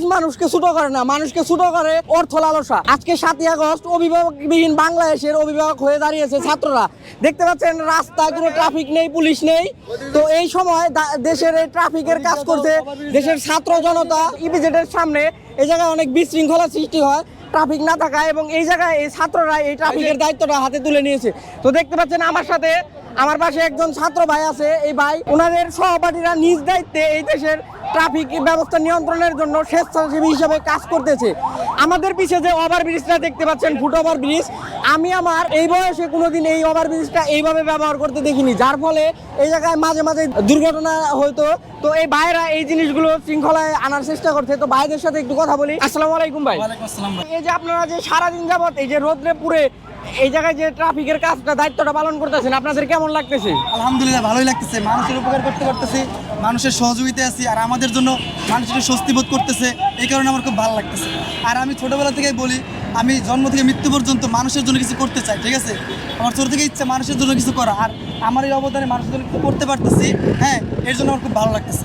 কাজ মানুষকে ছোট করে না, মানুষকে ছোট করে অর্থ লালসা। আজকে সাতই আগস্ট, অভিভাবকবিহীন বাংলাদেশের অভিভাবক হয়ে দাঁড়িয়েছে ছাত্ররা। দেখতে পাচ্ছেন, রাস্তায় কোনো ট্রাফিক নেই, পুলিশ নেই। তো এই সময় দেশের এই ট্রাফিকের কাজ করছে, দেশের ছাত্র জনতা, ইপিজেডের সামনে এই জায়গায় অনেক বিশৃঙ্খলা সৃষ্টি হয়। ট্রাফিক না থাকা এবং এই জায়গায় এই ছাত্ররা এই ট্রাফিকের দায়িত্বটা হাতে তুলে নিয়েছে। তো দেখতে পাচ্ছেন আমার সাথে আমার পাশে একজন ছাত্র ভাই আছে। এই ভাই ওনাদের সহপাঠীরা নিজ দায়িত্বে এই দেশের ট্রাফিক ব্যবস্থা নিয়ন্ত্রণের জন্য স্বেচ্ছাসেবী হিসাবে কাজ করতেছে। আমাদের পিছিয়ে যে ওভার ব্রিজটা দেখতে পাচ্ছেন ফুট ওভার ব্রিজ আমি আমার এই বয়সে কোনোদিন এই ওভার ব্রিজটা এইভাবে ব্যবহার করতে দেখিনি। যার ফলে এই জায়গায় মাঝে মাঝে দুর্ঘটনা হয়তো তো এই ভাইরা এই জিনিসগুলো শৃঙ্খলায় আনার চেষ্টা করছে। তো ভাইদের সাথে একটু কথা বলি। আসসালামু আলাইকুম ভাই। ভাই। এই যে আপনারা যে সারাদিন যাবত এই যে রোদ্রে পুরে এই জায়গায় যে ট্রাফিকের কাজটা দায়িত্বটা পালন করতেছেন আপনাদের কেমন লাগতেছে? আলহামদুলিল্লাহ ভালোই লাগতেছে। মানুষের উপকার করতে পারতেছি মানুষের সহযোগিতা আছি আর আমাদের জন্য মানুষ একটু স্বস্তি বোধ করতেছে। এই কারণে আমার খুব ভালো লাগতেছে। আর আমি ছোটবেলা থেকেই বলি আমি জন্ম থেকে মৃত্যু পর্যন্ত মানুষের জন্য কিছু করতে চাই ঠিক আছে? আমার ছোট থেকে ইচ্ছা মানুষের জন্য কিছু করা। আর আমার এই অবদানে মানুষের জন্য কিছু করতে পারতেছি হ্যাঁ এর জন্য আমার খুব ভালো লাগতেছে।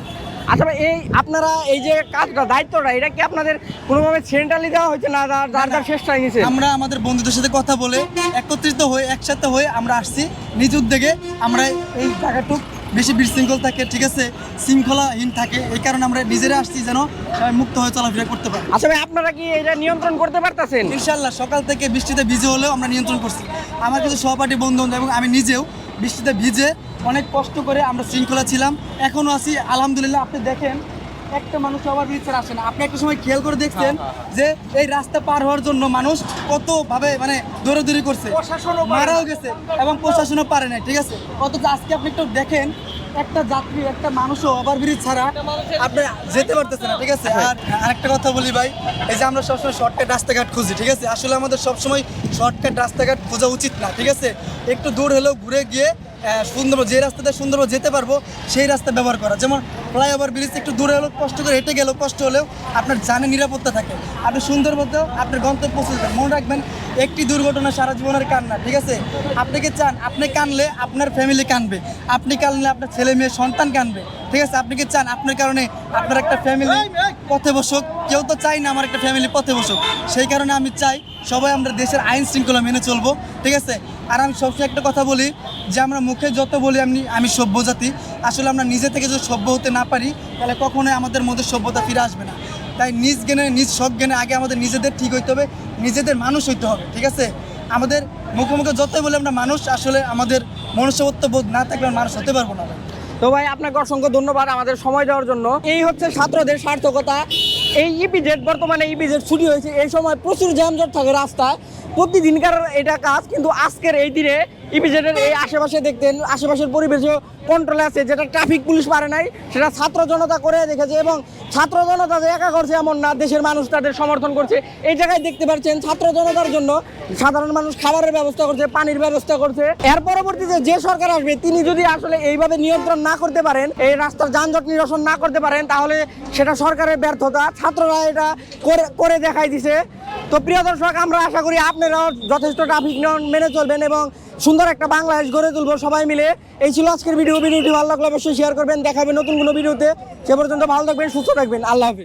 আচ্ছা ভাই, এই আপনারা এই যে কাজটা দায়িত্বটা এটা কি আপনাদের কোনোভাবে সেন্ট্রালি দেওয়া হয়েছে না যার যার চেষ্টা নিয়েছে আমরা আমাদের বন্ধুদের সাথে কথা বলে একত্রিত হয়ে একসাথে হয়ে আমরা আসছি। নিজ উদ্যোগে আমরা এই জায়গাটুক বেশি বিশৃঙ্খল থাকে ঠিক আছে? শৃঙ্খলাহীন থাকে এই কারণে আমরা নিজেরা আসছি যেন সবাই মুক্ত হয়ে চলাফেরা করতে পারি। আচ্ছা ভাই আপনারা কি এটা নিয়ন্ত্রণ করতে পারতেছেন? ইনশাল্লাহ সকাল থেকে বৃষ্টিতে ভিজে হলেও আমরা নিয়ন্ত্রণ করছি। আমার কিছু সহপাঠী বন্ধু এবং আমি নিজেও বৃষ্টিতে ভিজে অনেক কষ্ট করে আমরা শৃঙ্খলা ছিলাম এখনও আছি। আলহামদুলিল্লাহ আপনি দেখেন একটা মানুষ আবার ব্রিজের আসে না। আপনি একটা সময় খেয়াল করে দেখছেন যে এই রাস্তা পার হওয়ার জন্য মানুষ কতভাবে মানে দৌড়াদৌড়ি করছে। মারাও গেছে এবং প্রশাসনও পারে না ঠিক আছে? অথচ আজকে আপনি একটু দেখেন একটা যাত্রী একটা মানুষও ওভার ব্রিজ ছাড়া আপনি যেতে পারতেছে না ঠিক আছে? আর আরেকটা কথা বলি ভাই এই যে আমরা সবসময় শর্টকাট রাস্তাঘাট খুঁজি ঠিক আছে? আসলে আমাদের সবসময় শর্টকাট রাস্তাঘাট খোঁজা উচিত না ঠিক আছে? একটু দূর হলেও ঘুরে গিয়ে আহ, সুন্দর যে রাস্তাতে সুন্দরভাবে যেতে পারব সেই রাস্তা ব্যবহার করা। যেমন ফ্লাইওভার ব্রিজ একটু দূরে হলেও কষ্ট করে হেঁটে গেলেও কষ্ট হলেও আপনার জানে নিরাপত্তা থাকে। আপনি সুন্দরভাবে আপনার গন্তব্য পৌঁছে যেতেন মনে রাখবেন একটি দুর্ঘটনা সারা জীবনের কান্না ঠিক আছে? আপনি কি চান? আপনি কানলে আপনার ফ্যামিলি কানবে। আপনি কানলে আপনার ছেলে মেয়ে সন্তান কানবে। ঠিক আছে? আপনি কি চান? আপনার কারণে আপনার একটা ফ্যামিলি পথে বসুক। কেউ তো চাই না আমার একটা ফ্যামিলি পথে বসুক। সেই কারণে আমি চাই সবাই আমরা দেশের আইন শৃঙ্খলা মেনে চলবো। ঠিক আছে? আর আমি সবসময় একটা কথা বলি যে আমরা মুখে যত বলি আমি আমি সভ্য জাতি, আসলে আমরা নিজে থেকে যদি সভ্য হতে না পারি, তাহলে কখনোই আমাদের মধ্যে সভ্যতা ফিরে আসবে না। তাই নিজ জ্ঞানে, নিজ সব জ্ঞানে আগে আমাদের নিজেদের ঠিক হইতে হবে, নিজেদের মানুষ হইতে হবে, ঠিক আছে? আমাদের মুখে মুখে যতই বলি আমরা মানুষ, আসলে আমাদের মনুষ্যত্ব বোধ না থাকলে মানুষ হতে পারব না তো ভাই, আপনাকে অসংখ্য ধন্যবাদ আমাদের সময় দেওয়ার জন্য। এই হচ্ছে ছাত্রদের সার্থকতা। এই ইপিজেড বর্তমানে ইপিজেড ছুটি হয়েছে। এই সময় প্রচুর জ্যামজট থাকে রাস্তায়। প্রতিদিনকার এটা কাজ, কিন্তু আজকের এই দিনে ইপিজেডের এই আশেপাশে দেখতেন, আশেপাশের পরিবেশও কন্ট্রোলে আছে, যেটা ট্রাফিক পুলিশ পারে নাই, সেটা ছাত্র জনতা করে দেখেছে এবং ছাত্র জনতা যে একা করছে এমন না, দেশের মানুষ তাদের সমর্থন করছে। এই জায়গায় দেখতে পাচ্ছেন ছাত্র জনতার জন্য সাধারণ মানুষ খাবারের ব্যবস্থা করছে, পানির ব্যবস্থা করছে। এর পরবর্তীতে যে সরকার আসবে, তিনি যদি আসলে এইভাবে নিয়ন্ত্রণ না করতে পারেন, এই রাস্তার যানজট নিরসন না করতে পারেন, তাহলে সেটা সরকারের ব্যর্থতা। ছাত্ররা এটা করে- করে দেখাই দিছে। তো প্রিয় দর্শক, আমরা আশা করি আপনারাও যথেষ্ট ট্রাফিক নিয়ম মেনে চলবেন এবং সুন্দর একটা বাংলাদেশ গড়ে তুলবো সবাই মিলে। এই ছিল আজকের ভিডিও ভিডিওটি ভালো লাগলে অবশ্যই শেয়ার করবেন দেখাবেন নতুন কোনো ভিডিওতে। সে পর্যন্ত ভালো থাকবেন, সুস্থ থাকবেন। আল্লাহ হাফিজ।